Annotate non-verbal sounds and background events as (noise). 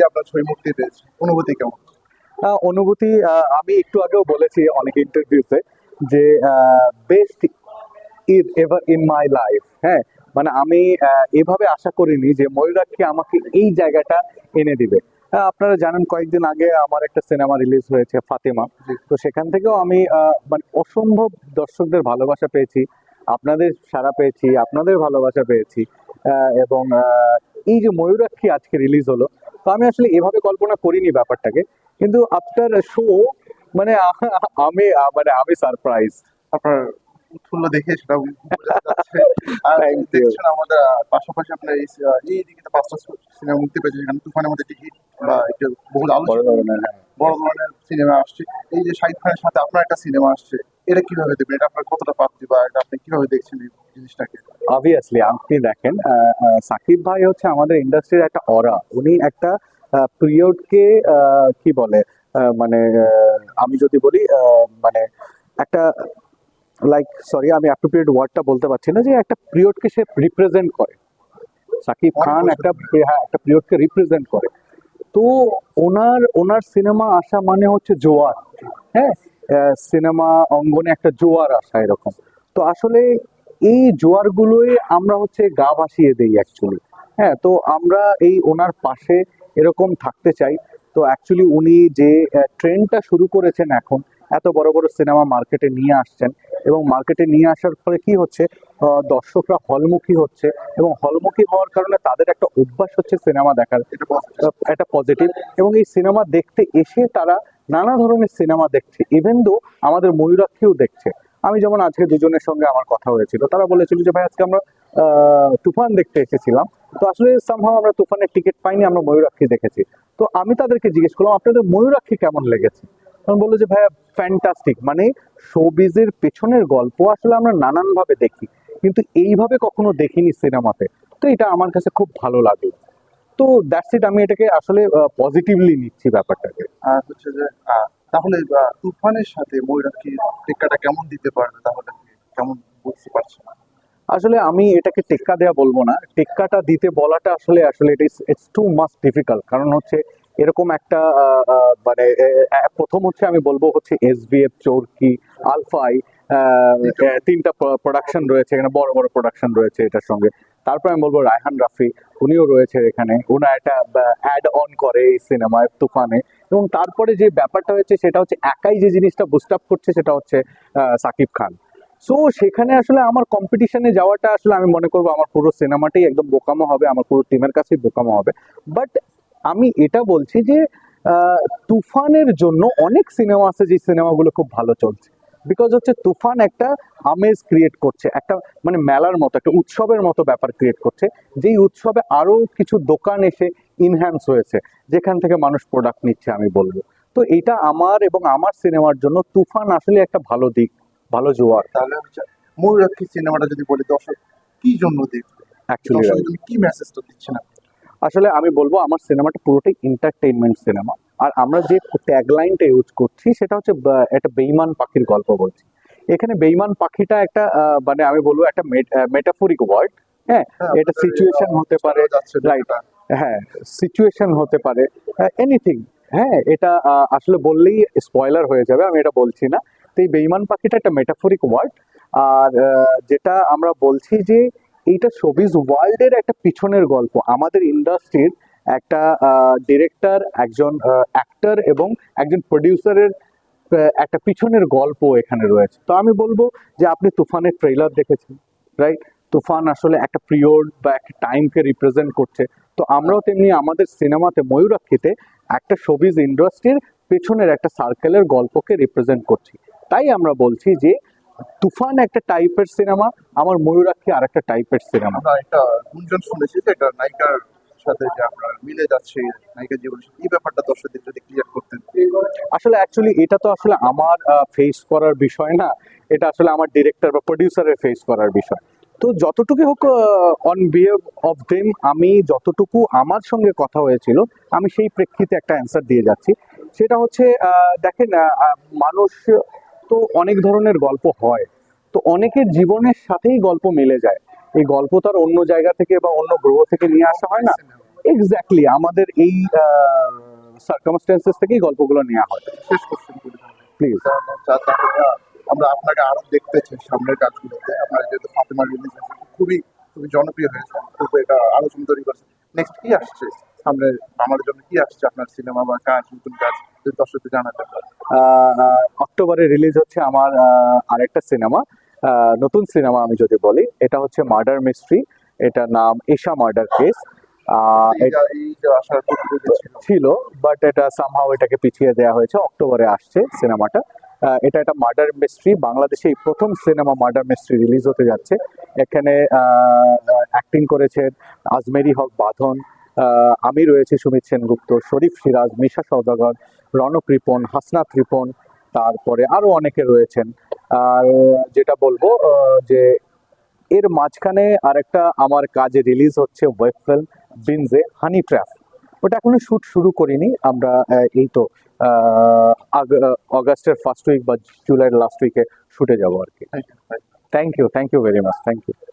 দিয়ে আপনার ছবি মুক্তি পেয়েছে? অনুভূতি কেমন? অনুভূতি আমি একটু আগেও বলেছি অনেক ইন্টারভিউতে যে best is ever in my life হ্যাঁ? মানে আমি এভাবে আশা করিনি যে ময়ূরাক্ষী আমাকে এই জায়গাটা এনে দিবে। হ্যাঁ, আপনারা জানেন কয়েকদিন আগে আমার একটা সিনেমা রিলিজ হয়েছে ফাতেমা। তো সেখান থেকেও আমি মানে অসম্ভব দর্শকদের ভালোবাসা পেয়েছি আপনাদের সারা পেয়েছি আপনাদের ভালোবাসা পেয়েছি এবং এই যে ময়ূরাক্ষী আজকে রিলিজ হলো তো আমি আসলে এভাবে কল্পনা করিনি ব্যাপারটাকে। কিন্তু আফটার শো মানে আমি মানে আমি সারপ্রাইজ আপনার উৎফুল্ল দেখে সেটা (laughs) দেখছেন আমাদের পাশাপাশি আপনার এই দিকে তো পাঁচটা সিনেমা মুক্তি পেয়েছে সেখানে তুফানের মধ্যে টিকিট বা একটু বহুল বড় ধরনের হ্যাঁ। বড় ধরনের সিনেমা আসছে। এই যে শাহিদ খানের সাথে আপনার একটা সিনেমা আসছে এটা কীভাবে দেখবেন? এটা আপনার কতটা প্রাপ্তি বা এটা আপনি কীভাবে দেখছেন এই জিনিসটাকে? অবভিয়াসলি আপনি দেখেন সাকিব ভাই হচ্ছে আমাদের ইন্ডাস্ট্রির একটা অরা উনি একটা পিরিয়ডকে কি বলে মানে আমি যদি বলি মানে একটা লাইক সরি আমি অ্যাপ্রোপ্রিয়েট ওয়ার্ডটা বলতে পারছি না যে একটা পিরিয়ডকে সে রিপ্রেজেন্ট করে। সাকিব খান একটা হ্যাঁ একটা পিরিয়ডকে রিপ্রেজেন্ট করে। তো ওনার ওনার সিনেমা আসা মানে হচ্ছে জোয়ার। হ্যাঁ? সিনেমা অঙ্গনে একটা জোয়ার আসা এরকম। তো আসলে এই জোয়ারগুলোই আমরা হচ্ছে গা ভাসিয়ে দেই অ্যাকচুয়ালি হ্যাঁ তো আমরা এই ওনার পাশে এরকম থাকতে চাই। তো অ্যাকচুয়ালি উনি যে ট্রেন্ডটা শুরু করেছেন এখন, এত বড় বড় সিনেমা মার্কেটে নিয়ে আসছেন এবং মার্কেটে নিয়ে আসার ফলে কি হচ্ছে দর্শকরা হলমুখী হচ্ছে এবং হলমুখী হওয়ার কারণে তাদের একটা অভ্যাস হচ্ছে সিনেমা দেখার একটা পজিটিভ এবং এই সিনেমা দেখতে এসে তারা নানা ধরনের সিনেমা দেখছে। ইভেন দো আমাদের ময়ূরাক্ষীও দেখছে। আমি যেমন আজকে দুজনের সঙ্গে আমার কথা হয়েছিল, তারা বলেছিল যে, ভাই, আজকে আমরা তুফান দেখতে এসেছিলাম। তো আসলে সামহাও আমরা তুফানের টিকিট পাইনি, আমরা ময়ূরাক্ষী দেখেছি। তো আমি তাদেরকে জিজ্ঞেস করলাম, আপনাদের ময়ূরাক্ষী কেমন লেগেছে? তখন বলল যে, ভাইয়া ফ্যান্টাস্টিক মানে শোবিজের পেছনের গল্প আসলে আমরা নানান ভাবে দেখি। কিন্তু এইভাবে কখনো দেখিনি সিনেমাতে। তো এটা আমার কাছে খুব ভালো লাগে। তো দ্যাটস ইট আমি এটাকে আসলে পজিটিভলি নিচ্ছি ব্যাপারটাকে। আর হচ্ছে যে তাহলে তুফানের সাথে ময়ূরাক্ষী টেক্কাটা কেমন দিতে পারবে? তাহলে কেমন বুঝতে পারছেন? আসলে আমি এটাকে টেক্কা দেওয়া বলব না। টেক্কাটা দিতে বলাটা আসলে আসলে it is it's too much difficult কারণ হচ্ছে এরকম একটা মানে প্রথম হচ্ছে আমি বলব হচ্ছে এস বি এফ চোরকি আলফাই তিনটা প্রোডাকশন রয়েছে এখানে বড় বড় প্রোডাকশন রয়েছে এটার সঙ্গে। তারপর আমি বলব রায়হান রাফি উনিও রয়েছে এখানে। ওনার একটা অ্যাড অন করে এই সিনেমায় তুফানে। এবং তারপরে যে ব্যাপারটা হয়েছে সেটা হচ্ছে একাই যে জিনিসটা বুস্ট আপ করছে সেটা হচ্ছে সাকিব খান। সো সেখানে আসলে আমার কম্পিটিশনে যাওয়াটা আসলে আমি মনে করব আমার পুরো সিনেমাটাই একদম বোকামো হবে আমার পুরো টিমের কাছেই বোকামো হবে। বাট আমি এটা বলছি যে তুফানের জন্য অনেক সিনেমা আছে যে সিনেমাগুলো খুব ভালো চলছে। বিকজ হচ্ছে তুফান একটা আমেজ ক্রিয়েট করছে একটা মানে মেলার মতো একটা উৎসবের মতো ব্যাপার ক্রিয়েট করছে যেই উৎসবে আরও কিছু দোকান এসে ইনহ্যান্স হয়েছে যেখান থেকে মানুষ প্রোডাক্ট নিচ্ছে আমি বলব। তো এটা আমার এবং আমার সিনেমার জন্য তুফান আসলে একটা ভালো দিক ভালো জোয়ার। তাহলে ময়ূরাক্ষী সিনেমাটা যদি বলি দর্শক কি জন্য দেখবে অ্যাকচুয়ালি কি মেসেজটা দিচ্ছেন আপনি? আসলে আমি বলব আমার সিনেমাটা পুরোটাই এন্টারটেইনমেন্ট সিনেমা আর আমরা যে ট্যাগলাইনটা ইউজ করছি সেটা হচ্ছে একটা বেইমান পাখির গল্প বলছি। এখানে বেইমান পাখিটা একটা মানে আমি বলব একটা মেটাফোরিক ওয়ার্ড হ্যাঁ? হ্যাঁ, এটা সিচুয়েশন হতে পারে রাইট হ্যাঁ সিচুয়েশন হতে পারে এনিথিং হ্যাঁ? এটা আসলে বললেই স্পয়লার হয়ে যাবে আমি এটা বলছি না। তো এই বেইমান পাখিটা একটা মেটাফরিক ওয়ার্ড আর যেটা আমরা বলছি যে এইটা শোবিজ ওয়ার্ল্ডের একটা পিছনের গল্প। আমাদের ইন্ডাস্ট্রির একটা ডিরেক্টর একজন অ্যাক্টর এবং একজন প্রডিউসারের একটা পিছনের গল্প এখানে রয়েছে। তো আমি বলব যে আপনি তুফানের ট্রেলার দেখেছেন রাইট তুফান আসলে একটা পিরিয়ড বা একটা টাইমকে রিপ্রেজেন্ট করছে। তো আমরাও তেমনি আমাদের সিনেমাতে ময়ূরাক্ষীতে একটা শোবিজ ইন্ডাস্ট্রির পেছনের একটা সার্কেলের গল্পকে রিপ্রেজেন্ট করছি। তাই আমরা বলছি যে তুফান একটা টাইপের সিনেমা আমার ময়ূরাক্ষী আর একটা টাইপের সিনেমা একটা গুঞ্জন শুনেছি এটা নায়িকার সাথে যে আমরা মিলে যাচ্ছে নায়িকার জীবনের সাথে এই ব্যাপারটা দর্শকদের যদি ক্লিয়ার করতেন। আসলে অ্যাকচুয়ালি এটা তো আসলে আমার ফেস করার বিষয় না, এটা আসলে আমার ডিরেক্টর বা প্রডিউসারের ফেস করার বিষয়। তো যতটুকু হোক অন বিহেভ অফ দেম আমি যতটুকু আমার সঙ্গে কথা হয়েছিল, আমি সেই প্রেক্ষিতে একটা অ্যান্সার দিয়ে যাচ্ছি। সেটা হচ্ছে দেখেন মানুষ তো অনেক ধরনের গল্প হয়, তো অনেকের জীবনের সাথেই গল্প মিলে যায়। এই গল্প তো আর অন্য জায়গা থেকে বা অন্য গ্রহ থেকে নিয়ে আসা হয় না। এক্স্যাক্টলি আমাদের এই সার্কামস্টেন্সেস থেকেই গল্পগুলো নেওয়া হয়। শেষ কোশ্চেন করি প্লিজ আমরা আপনাকে আরও দেখতে চাই সামনের কাজগুলোতে। আপনার যেহেতু ফাতেমা রিলিজ খুবই খুবই জনপ্রিয় হয়েছে। খুব এটা আলোচনা তৈরি করছে। নেক্সট কি আসছে? সামনে আমার জন্য কি আসছে আপনার সিনেমা বা কাজ নতুন কাজ? দর্শকদের জানাতে অক্টোবরে রিলিজ হচ্ছে আমার আরেকটা সিনেমা। নতুন সিনেমা আমি যদি বলি এটা হচ্ছে মার্ডার মিস্ট্রি এটা নাম এশা মার্ডার কেস ছিল। বাট এটা সামহাও এটাকে পিছিয়ে দেওয়া হয়েছে অক্টোবরে আসছে সিনেমাটা। এটা একটা মার্ডার মিস্ট্রি বাংলাদেশে এই প্রথম সিনেমা মার্ডার মিস্ট্রি রিলিজ হতে যাচ্ছে। এখানে অ্যাক্টিং করেছেন আজমেরি হক বাঁধন আমি রয়েছে সুমিত সেনগুপ্ত শরীফ সিরাজ মিশা সওদাগর রনক রিপন হাসনাত রিপন তারপরে আরও অনেকে রয়েছেন। আর যেটা বলব যে এর মাঝখানে আরেকটা আমার কাজে রিলিজ হচ্ছে web film Binge honey trap ওটা এখনও শ্যুট শুরু করিনি আমরা এই তো অগাস্টের ফার্স্ট উইক বা জুলাইয়ের লাস্ট উইকে শুটে যাব আর কি। Thank you thank you very much thank you